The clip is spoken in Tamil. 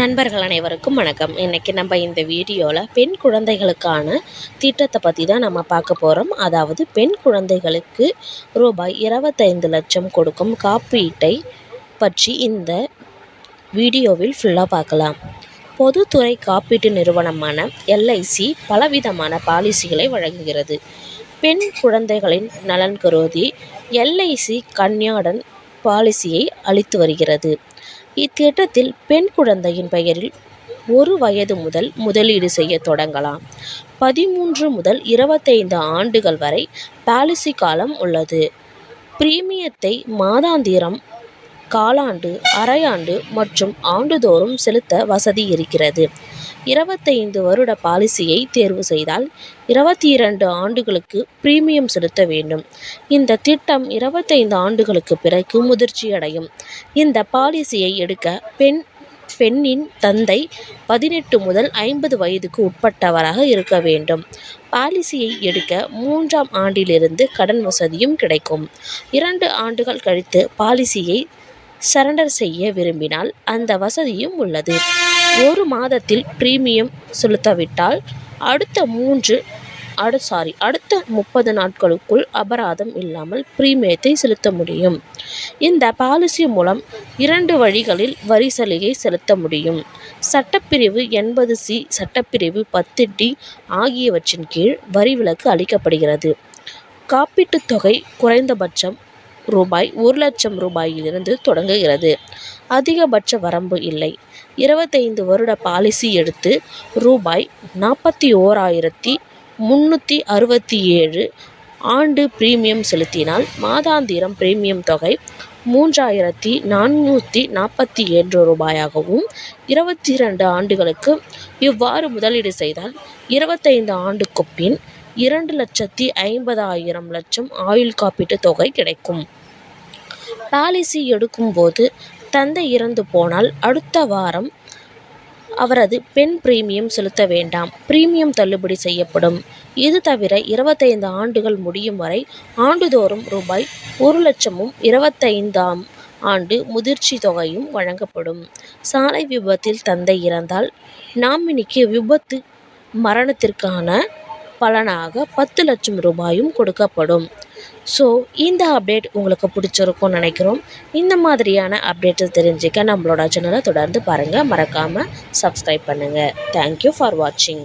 நண்பர்கள் அனைவருக்கும் வணக்கம். இன்றைக்கி நம்ம இந்த வீடியோவில் பெண் குழந்தைகளுக்கான திட்டத்தை பற்றி தான் நம்ம பார்க்க போகிறோம் அதாவது பெண் குழந்தைகளுக்கு ரூபாய் இருபத்தைந்து லட்சம் கொடுக்கும் காப்பீட்டை பற்றி இந்த வீடியோவில் ஃபுல்லாக பார்க்கலாம். பொதுத்துறை காப்பீட்டு நிறுவனமான எல்ஐசி பலவிதமான பாலிசிகளை வழங்குகிறது. பெண் குழந்தைகளின் நலன் கருதி எல்ஐசி கன்யாடன் பாலிசியை அளித்து வருகிறது. இத்திட்டத்தில் பெண் குழந்தையின் பெயரில் ஒரு வயது முதல் முதலீடு செய்ய தொடங்கலாம். பதிமூன்று முதல் இருபத்தைந்து ஆண்டுகள் வரை பாலிசி காலம் உள்ளது. பிரீமியத்தை மாதாந்திரம் காலாண்டு அரையாண்டு மற்றும் ஆண்டுதோறும் செலுத்த வசதி இருக்கிறது. இருபத்தைந்து வருட பாலிசியை தேர்வு செய்தால் இருபத்தி இரண்டு ஆண்டுகளுக்கு பிரீமியம் செலுத்த வேண்டும். இந்த திட்டம் இருபத்தைந்து ஆண்டுகளுக்கு பிறகு முதிர்ச்சியடையும். இந்த பாலிசியை எடுக்க பெண் பெண்ணின் தந்தை பதினெட்டு முதல் ஐம்பது வயதுக்கு உட்பட்டவராக இருக்க வேண்டும். பாலிசியை எடுக்க மூன்றாம் ஆண்டிலிருந்து கடன் வசதியும் கிடைக்கும். இரண்டு ஆண்டுகள் கழித்து பாலிசியை சரண்டர் செய்ய விரும்பினால் அந்த வசதியும் உள்ளது. ஒரு மாதத்தில் பிரீமியம் செலுத்தாவிட்டால் அடுத்த மூன்று அடு சாரி அடுத்த முப்பது நாட்களுக்குள் அபராதம் இல்லாமல் பிரீமியத்தை செலுத்த முடியும். இந்த பாலிசி மூலம் இரண்டு வழிகளில் வரி சலுகை செலுத்த முடியும். சட்டப்பிரிவு எண்பது சி சட்டப்பிரிவு பத்து டி ஆகியவற்றின் கீழ் வரி விலக்கு அளிக்கப்படுகிறது. காப்பீட்டுத் தொகை குறைந்தபட்சம் ரூபாய் ஒரு லட்சம் ரூபாயிலிருந்து தொடங்குகிறது. அதிகபட்ச வரம்பு இல்லை. இருபத்தைந்து வருட பாலிசி எடுத்து ரூபாய் நாற்பத்தி ஓராயிரத்தி முந்நூற்றி அறுபத்தி ஏழு ஆண்டு பிரீமியம் செலுத்தினால் மாதாந்திரம் பிரீமியம் தொகை மூன்றாயிரத்தி நானூற்றி நாற்பத்தி ஏழு ரூபாயாகவும் இருபத்தி இரண்டு ஆண்டுகளுக்கு இவ்வாறு முதலீடு செய்தால் இருபத்தைந்து ஆண்டுக்கு பின் இரண்டு லட்சத்தி ஐம்பதாயிரம் லட்சம் ஆயுள் காப்பீட்டுத் தொகை கிடைக்கும். பாலிசி எடுக்கும்போது தந்தை இறந்து போனால் அடுத்த வாரம் அவரது பெண் பிரீமியம் செலுத்த வேண்டாம். பிரீமியம் தள்ளுபடி செய்யப்படும். இது தவிர இருபத்தைந்து ஆண்டுகள் முடியும் வரை ஆண்டுதோறும் ரூபாய் ஒரு லட்சமும் இருபத்தைந்தாம் ஆண்டு முதிர்ச்சி தொகையும் வழங்கப்படும். சாலை விபத்தில் தந்தை இறந்தால் நாமினிக்கு விபத்து மரணத்திற்கான பலனாக பத்து லட்சம் ரூபாயும் கொடுக்கப்படும். ஸோ இந்த அப்டேட் உங்களுக்கு பிடிச்சிருக்கும்னு நினைக்கிறோம். இந்த மாதிரியான அப்டேட்டை தெரிஞ்சுக்க நம்மளோட சேனலை தொடர்ந்து பாருங்கள் மறக்காமல் சப்ஸ்கிரைப் பண்ணுங்கள் தேங்க்யூ ஃபார் வாட்சிங்